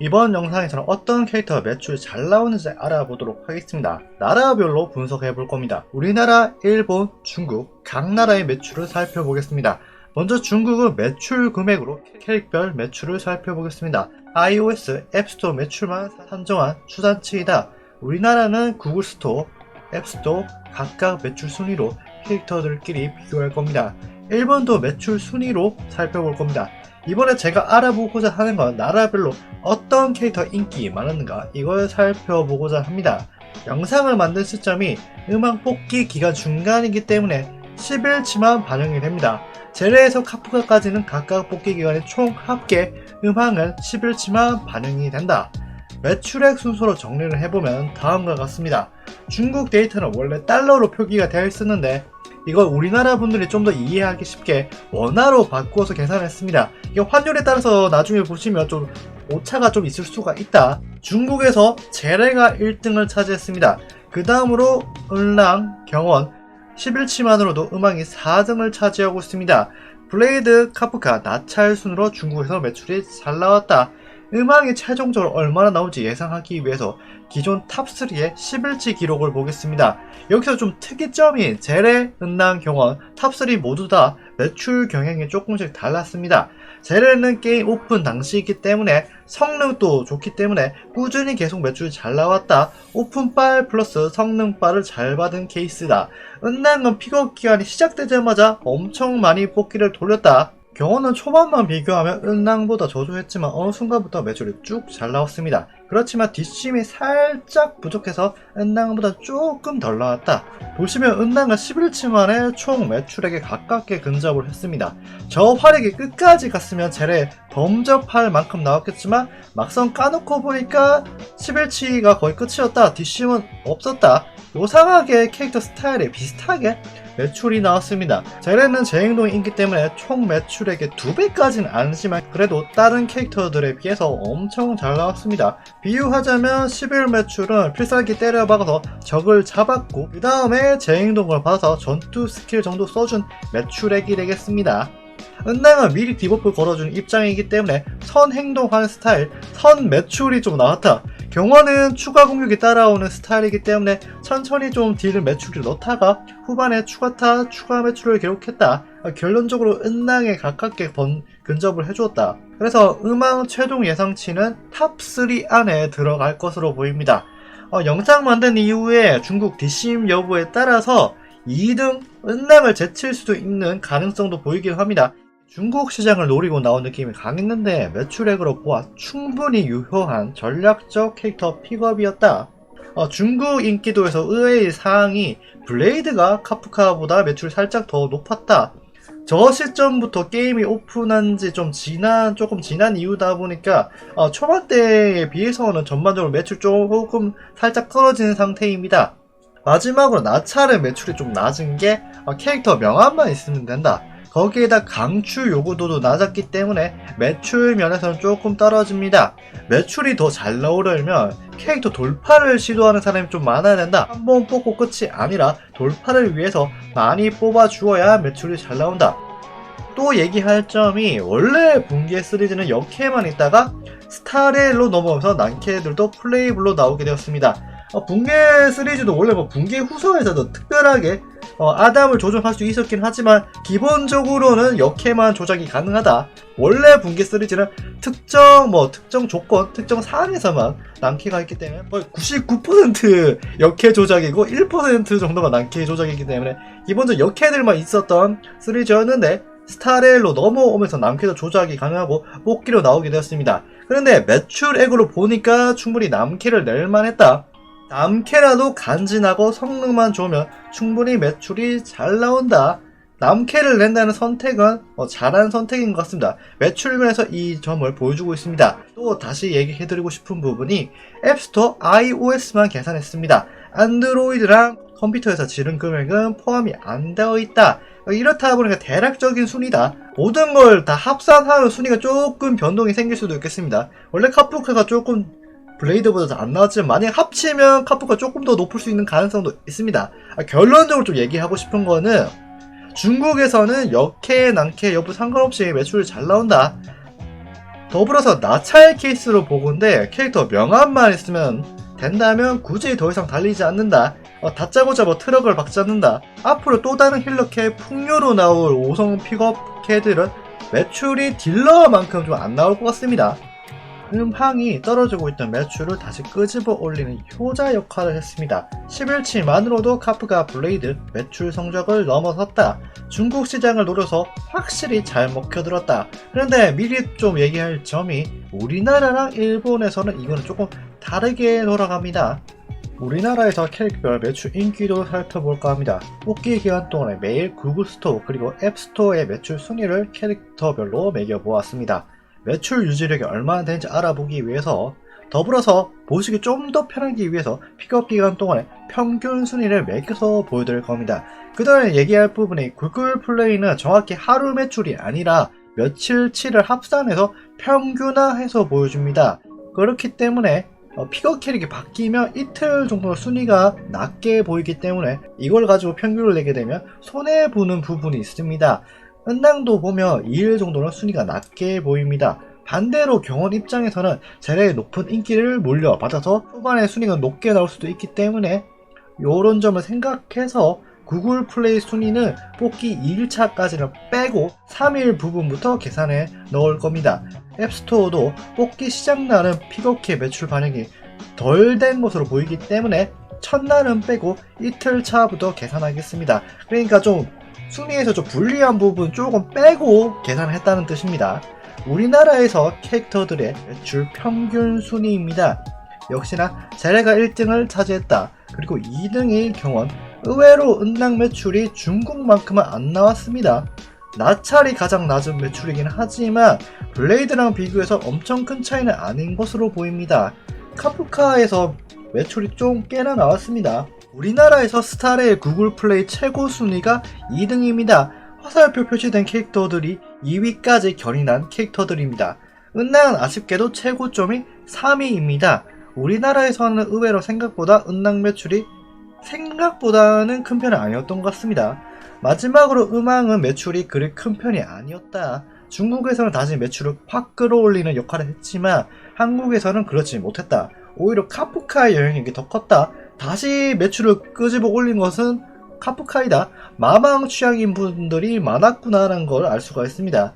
이번 영상에서는 어떤 캐릭터가 매출 잘 나오는지 알아보도록 하겠습니다. 나라별로 분석해 볼 겁니다. 우리나라, 일본, 중국 각 나라의 매출을 살펴보겠습니다. 먼저 중국은 매출 금액으로 캐릭별 매출을 살펴보겠습니다. iOS 앱스토어 매출만 산정한 추산치이다. 우리나라는 구글 스토어, 앱스토어 각각 매출 순위로 캐릭터들끼리 비교할 겁니다. 일본도 매출 순위로 살펴볼 겁니다. 이번에 제가 알아보고자 하는 건 나라별로 어떤 캐릭터 인기 많았는가 이걸 살펴보고자 합니다. 영상을 만든 시점이 음악 뽑기 기간 중간이기 때문에 10일치만 반영이 됩니다. 제레에서 카프카까지는 각각 뽑기 기간의 총 합계 음악은 10일치만 반영이 된다. 매출액 순서로 정리를 해보면 다음과 같습니다. 중국 데이터는 원래 달러로 표기가 되어 있었는데 이걸 우리나라 분들이 좀 더 이해하기 쉽게 원화로 바꾸어서 계산했습니다. 이게 환율에 따라서 나중에 보시면 좀 오차가 좀 있을 수가 있다. 중국에서 제레가 1등을 차지했습니다. 그 다음으로 은랑, 경원, 11치만으로도 음악이 4등을 차지하고 있습니다. 블레이드, 카프카, 나찰 순으로 중국에서 매출이 잘 나왔다. 음악이 최종적으로 얼마나 나올지 예상하기 위해서 기존 탑3의 11치 기록을 보겠습니다. 여기서 좀 특이점이 제레, 은랑, 경원, 탑3 모두 다 매출 경향이 조금씩 달랐습니다. 제레는 게임 오픈 당시이기 때문에 성능도 좋기 때문에 꾸준히 계속 매출이 잘 나왔다. 오픈빨 플러스 성능빨을 잘 받은 케이스다. 은랑은 픽업 기간이 시작되자마자 엄청 많이 뽑기를 돌렸다. 경호는 초반만 비교하면 은랑보다 저조했지만 어느 순간부터 매출이 쭉 잘 나왔습니다. 그렇지만 뒷심이 살짝 부족해서 은랑보다 조금 덜 나왔다. 보시면 은랑은 11치 만에 총 매출액에 가깝게 근접을 했습니다. 저 활약이 끝까지 갔으면 제레 범접할 만큼 나왔겠지만 막상 까놓고 보니까 11치가 거의 끝이었다. 뒷심은 없었다. 요상하게 캐릭터 스타일이 비슷하게 매출이 나왔습니다. 제레는 재행동이 있기 때문에 총 매출액의 두 배까지는 아니지만 그래도 다른 캐릭터들에 비해서 엄청 잘 나왔습니다. 비유하자면 11 매출은 필살기 때려박아서 적을 잡았고 그 다음에 재행동을 받아서 전투 스킬 정도 써준 매출액이 되겠습니다. 은행은 미리 디버프 걸어준 입장이기 때문에 선 행동하는 스타일, 선 매출이 좀 나왔다. 경화는 추가 공격이 따라오는 스타일이기 때문에 천천히 좀 딜을 매출을 넣다가 후반에 추가타, 추가 매출을 기록했다. 어, 결론적으로 은낭에 가깝게 번, 근접을 해주었다. 그래서 음악 최종 예상치는 탑3 안에 들어갈 것으로 보입니다. 어, 영상 만든 이후에 중국 뒷심 여부에 따라서 2등 은낭을 제칠 수도 있는 가능성도 보이긴 합니다. 중국 시장을 노리고 나온 느낌이 강했는데 매출액으로 보아 충분히 유효한 전략적 캐릭터 픽업이었다. 어, 중국 인기도에서 의외의 사항이 블레이드가 카프카보다 매출이 살짝 더 높았다. 저 시점부터 게임이 오픈한 지 좀 지난, 조금 지난 이유다 보니까, 어, 초반 때에 비해서는 전반적으로 매출 조금 살짝 떨어지는 상태입니다. 마지막으로 나찰의 매출이 좀 낮은 게, 어, 캐릭터 명함만 있으면 된다. 거기에다 강추 요구도도 낮았기 때문에 매출 면에서는 조금 떨어집니다. 매출이 더 잘 나오려면 캐릭터 돌파를 시도하는 사람이 좀 많아야 된다. 한 번 뽑고 끝이 아니라 돌파를 위해서 많이 뽑아 주어야 매출이 잘 나온다. 또 얘기할 점이 원래 분계 시리즈는 역캐만 있다가 스타레일로 넘어오면서 난캐들도 플레이블로 나오게 되었습니다. 어, 붕괴 시리즈도 원래 뭐 붕괴 후서에서도 특별하게 어, 아담을 조정할 수 있었긴 하지만 기본적으로는 역해만 조작이 가능하다. 원래 붕괴 시리즈는 특정 뭐 특정 조건, 특정 사안에서만 난캐가 있기 때문에 거의 99% 역해 조작이고 1% 정도가 난캐 조작이기 때문에 기본적으로 역해들만 있었던 시리즈였는데 스타레일로 넘어오면서 남캐도 조작이 가능하고 뽑기로 나오게 되었습니다. 그런데 매출액으로 보니까 충분히 남캐를 낼 만했다. 남캐라도 간지나고 성능만 좋으면 충분히 매출이 잘 나온다. 남캐를 낸다는 선택은 어, 잘한 선택인 것 같습니다. 매출면에서 이 점을 보여주고 있습니다. 또 다시 얘기해드리고 싶은 부분이 앱스토어 iOS만 계산했습니다. 안드로이드랑 컴퓨터에서 지른 금액은 포함이 안 되어 있다. 어, 이렇다 보니까 대략적인 순위다. 모든 걸 다 합산하면 순위가 조금 변동이 생길 수도 있겠습니다. 원래 카프카가 조금 블레이드보다 안 나왔지만 만약 합치면 카프가 조금 더 높을 수 있는 가능성도 있습니다. 아, 결론적으로 좀 얘기하고 싶은 거는 중국에서는 역캐, 난캐 여부 상관없이 매출이 잘 나온다. 더불어서 나차의 케이스로 보건데 캐릭터 명함만 있으면 된다면 굳이 더 이상 달리지 않는다. 어, 다짜고짜 뭐 트럭을 박지 않는다. 앞으로 또 다른 힐러캐 풍요로 나올 5성 픽업 캐들은 매출이 딜러만큼 좀 안 나올 것 같습니다. 음항이 떨어지고 있던 매출을 다시 끄집어 올리는 효자 역할을 했습니다. 11치만으로도 카프가 블레이드 매출 성적을 넘어섰다. 중국 시장을 노려서 확실히 잘 먹혀들었다. 그런데 미리 좀 얘기할 점이 우리나라랑 일본에서는 이거는 조금 다르게 돌아갑니다. 우리나라에서 캐릭터별 매출 인기도를 살펴볼까 합니다. 뽑기 기간 동안에 매일 구글 스토어 그리고 앱 스토어의 매출 순위를 캐릭터별로 매겨보았습니다. 매출 유지력이 얼마나 되는지 알아보기 위해서 더불어서 보시기 좀 더 편하기 위해서 픽업 기간 동안에 평균 순위를 매겨서 보여드릴 겁니다. 그 다음에 얘기할 부분이 구글 플레이는 정확히 하루 매출이 아니라 며칠치를 합산해서 평균화해서 보여줍니다. 그렇기 때문에 어, 픽업 캐릭이 바뀌면 이틀 정도 순위가 낮게 보이기 때문에 이걸 가지고 평균을 내게 되면 손해보는 부분이 있습니다. 은당도 보면 2일 정도는 순위가 낮게 보입니다. 반대로 경원 입장에서는 제레의 높은 인기를 물려받아서 후반에 순위가 높게 나올 수도 있기 때문에 이런 점을 생각해서 구글 플레이 순위는 뽑기 2일차까지는 빼고 3일 부분부터 계산해 넣을 겁니다. 앱스토어도 뽑기 시작날은 픽업키 매출 반영이 덜 된 것으로 보이기 때문에 첫날은 빼고 이틀 차부터 계산하겠습니다. 그러니까 좀 순위에서 좀 불리한 부분 조금 빼고 계산했다는 뜻입니다. 우리나라에서 캐릭터들의 매출 평균 순위입니다. 역시나 제레가 1등을 차지했다. 그리고 2등이 경원. 의외로 은당 매출이 중국만큼은 안 나왔습니다. 나찰이 가장 낮은 매출이긴 하지만 블레이드랑 비교해서 엄청 큰 차이는 아닌 것으로 보입니다. 카프카에서 매출이 좀 꽤나 나왔습니다. 우리나라에서 스타레의 구글 플레이 최고 순위가 2등입니다. 화살표 표시된 캐릭터들이 2위까지 견인한 캐릭터들입니다. 은낭은 아쉽게도 최고점이 3위입니다. 우리나라에서는 의외로 생각보다 은낭 매출이 생각보다는 큰 편은 아니었던 것 같습니다. 마지막으로 음악은 매출이 그리 큰 편이 아니었다. 중국에서는 다시 매출을 확 끌어올리는 역할을 했지만 한국에서는 그렇지 못했다. 오히려 카프카의 영향력이 더 컸다. 다시 매출을 끄집어 올린 것은 카프카이다. 마망 취향인 분들이 많았구나라는 걸 알 수가 있습니다.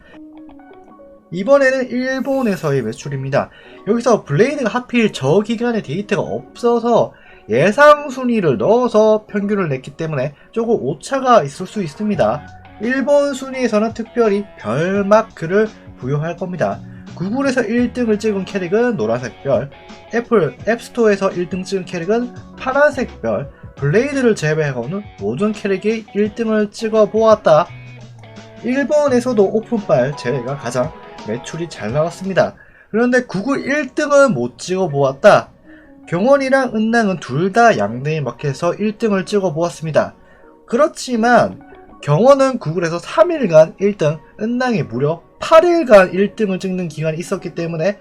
이번에는 일본에서의 매출입니다. 여기서 블레이드가 하필 저 기간에 데이터가 없어서 예상 순위를 넣어서 평균을 냈기 때문에 조금 오차가 있을 수 있습니다. 일본 순위에서는 특별히 별 마크를 부여할 겁니다. 구글에서 1등을 찍은 캐릭은 노란색 별, 애플 앱스토어에서 1등 찍은 캐릭은 파란색 별, 블레이드를 제외하고는 모든 캐릭이 1등을 찍어 보았다. 일본에서도 오픈빨 제레가 가장 매출이 잘 나왔습니다. 그런데 구글 1등은 못 찍어 보았다. 경원이랑 은낭은 둘 다 양대의 마켓에서 1등을 찍어 보았습니다. 그렇지만 경원은 구글에서 3일간 1등, 은낭이 무려 8일간 1등을 찍는 기간이 있었기 때문에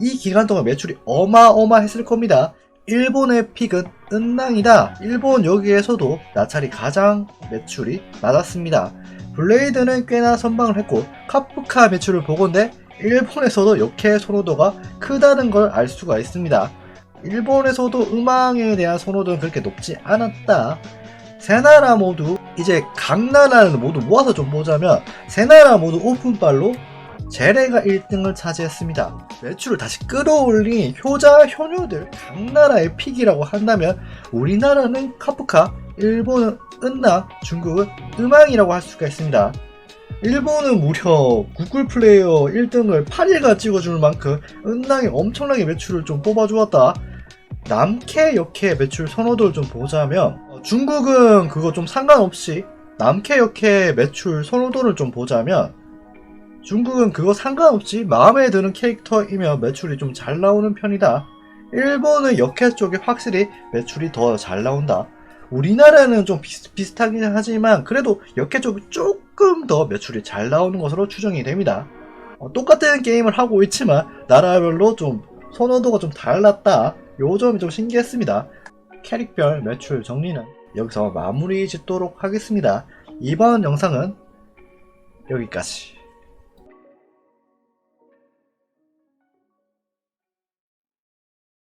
이 기간 동안 매출이 어마어마했을 겁니다. 일본의 픽은 은낭이다. 일본 여기에서도 나찰이 가장 매출이 낮았습니다. 블레이드는 꽤나 선방을 했고 카프카 매출을 보건데 일본에서도 역해 선호도가 크다는 걸 알 수가 있습니다. 일본에서도 음악에 대한 선호도는 그렇게 높지 않았다. 세 나라 모두 이제 각 나라를 모두 모아서 좀 보자면 세 나라 모두 오픈빨로 제레가 1등을 차지했습니다. 매출을 다시 끌어올린 효자 효녀들 각 나라의 픽이라고 한다면 우리나라는 카프카, 일본은 은나, 중국은 음악이라고 할 수가 있습니다. 일본은 무려 구글 플레이어 1등을 8일간 찍어줄 만큼 은낭이 엄청나게 매출을 좀 뽑아주었다. 남캐, 역캐 매출 선호도를 좀 보자면 어, 중국은 그거 좀 상관없이 남캐, 역캐 매출 선호도를 좀 보자면 중국은 그거 상관없이 마음에 드는 캐릭터이면 매출이 좀 잘 나오는 편이다. 일본은 역캐 쪽이 확실히 매출이 더 잘 나온다. 우리나라는 좀 비슷, 비슷하긴 하지만 그래도 역캐 쪽이 조금 더 매출이 잘 나오는 것으로 추정이 됩니다. 어, 똑같은 게임을 하고 있지만 나라별로 좀 선호도가 좀 달랐다. 요 점이 좀 신기했습니다. 캐릭별 매출 정리는 여기서 마무리 짓도록 하겠습니다. 이번 영상은 여기까지.